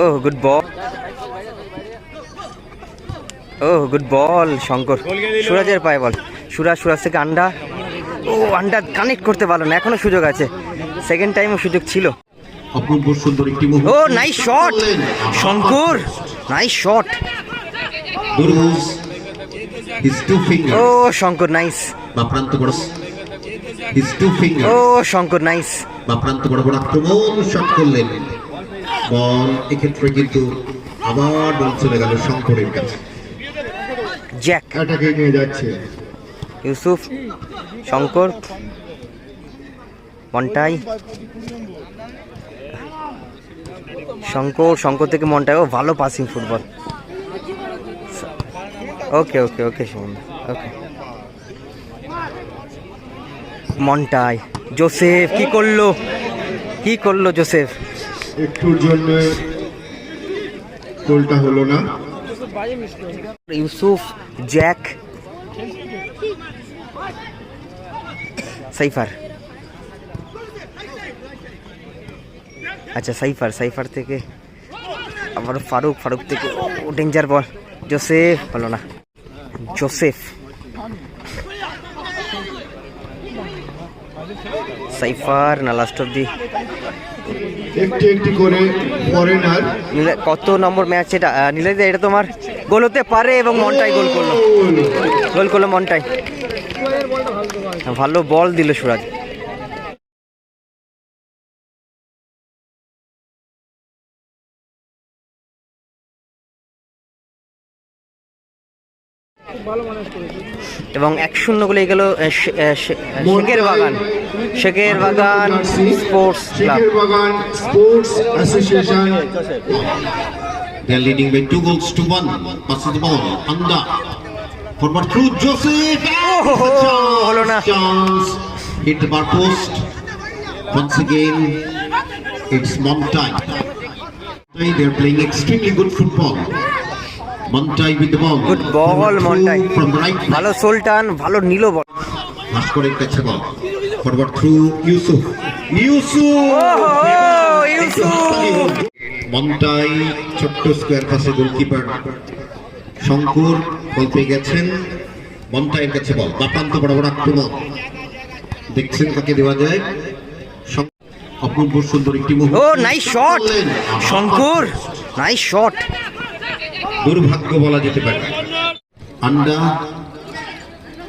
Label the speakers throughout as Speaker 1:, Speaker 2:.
Speaker 1: ও good ball oh good ball Shankar সুরাজের পায়ে ball সুরাজ সুরাজ থেকে আন্ডা ও আন্ডা কানেক্ট করতে পারল না এখনও সুযোগ আছে। সেকেন্ড টাইমও সুযোগ ছিল।
Speaker 2: অপূর্ব সুন্দর একটি
Speaker 1: ও nice shot Shankar nice shot
Speaker 2: দুর্মুজ his two
Speaker 1: oh Shankar nice oh Shankar nice
Speaker 2: বা প্রান্ত বড় বড় আক্রমণ শট করলেন। বল এক্ষেত্রে কিন্তু আবার বল চলে গেল শঙ্করের কাছে।
Speaker 1: জ্যাক।
Speaker 2: এটাকে নিয়ে যাচ্ছে।
Speaker 1: ইউসুফ শঙ্কর মন্টাই। শঙ্কর শঙ্কর থেকে মন্টাই। ও ভালো passing football okay okay okay Suman okay Montai. Joseph কি করল? কি করল জোসেফ
Speaker 2: একটুর জন্য গোলটা হলো না।
Speaker 1: Yusuf Jack Saifer. আচ্ছা সাইফার সাইফার থেকে আবার ফারুক ফারুক থেকে ও ডেঞ্জার বল জোসেফ হলো না। জোসেফ সাইফার না লাস্ট অব দি
Speaker 2: একটি একটি করে ফরেনার
Speaker 1: কত নম্বর ম্যাচ এটা? নীলাদি এটা তোমার গোল হতে পারে এবং মনটাই গোল করল। গোল। করল মনটাই। ভালো বল দিল সুরাজ। এবং এক শূন্য গোলে গেল শেখের বাগান শেখের বাগান স্পোর্টস ক্লাব
Speaker 2: শেখের বাগান sports association They are leading by two goals to one. Passes the ball. Anda. Forward through Joseph. And
Speaker 1: Oh,
Speaker 2: it's a chance. Chance. Hit the bar post. Once again, it's Montai. They are playing extremely good football. Montai with the ball.
Speaker 1: Ball
Speaker 2: Forward through From right.
Speaker 1: ভালো সোলটান ভালো নিল ball.
Speaker 2: ভাস্করের কাছে ball forward through Yusuf Yusuf
Speaker 1: Yusuf!
Speaker 2: Montai ছোট্ট square পাশে goalkeeper Shankar বল পেয়ে গেছেন। মন্টাইয়ের কাছে বল বাপান্ত বড় বড় আক্রমণ। দেখছেন কাকে দেওয়া যায়? অপূর্ব সুন্দর একটি মুহূর্ত।
Speaker 1: ও nice shot Shankar. Nice shot
Speaker 2: দুর্ভাগ্য বলা যেতে পারে। আন্ডা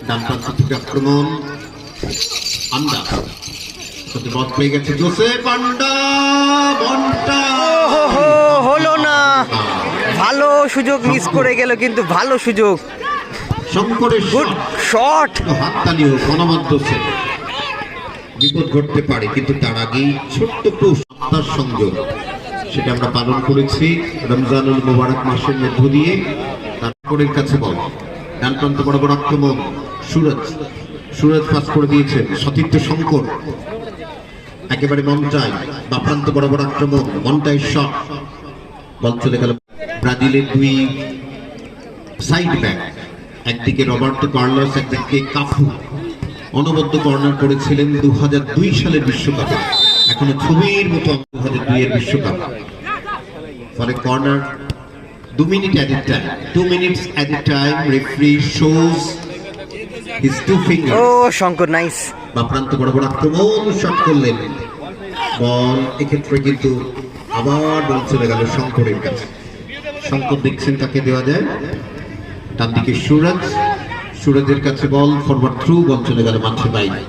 Speaker 2: ডান প্রান্ত থেকে আক্রমণ। আন্ডা সাথে বল পেয়ে গেছে। জোসেফ আন্ডা বনটা।
Speaker 1: হলো না। ভালো সুযোগ মিস করে গেল কিন্তু ভালো সুযোগ।
Speaker 2: শঙ্করের
Speaker 1: গুড
Speaker 2: শট।
Speaker 1: শট
Speaker 2: হাততালিও গণমাধ্য বিপদ ঘটতে পারে কিন্তু তার আগেই ছোট্ট পুষ সংযোগ। সেটা আমরা পালন করেছি রমজানুল মোবারক মাসের মধ্য দিয়ে। তারপরের কাছে বল। ডান প্রান্ত বড় আক্রমণ সুরজ সুরজ পাস করে দিয়েছেন সতীর্থ শঙ্কর। একেবারে মন্টাই বা প্রান্ত বড় আক্রমণ মন্টাই শট বল চলে গেল ব্রাজিলের দুই সাইড ব্যাক একদিকে রবার্টো কার্লোস, একদিকে কাফু। অনবদ্য কর্নার করেছিলেন দু সালের বিশ্বকাপে। এখনও ছবির মতো দু হাজার দুই এর বিশ্বকাপ। ফলে কর্নার দু minute at a time two minutes at a time referee shows his two finger
Speaker 1: oh Shankar nice
Speaker 2: বা প্রান্ত বড় বড় আক্রমণ শট করলেন। বল এক্ষেত্রে কিন্তু আবার বল চলে গেল শঙ্করের কাছে। শঙ্কর দেখছেন তাকে দেওয়া যায়। ডান দিকে সুরজ। সুরজের কাছে বল ফরওয়ার্ড থ্রু বল চলে গেল মাঠে বাইরে।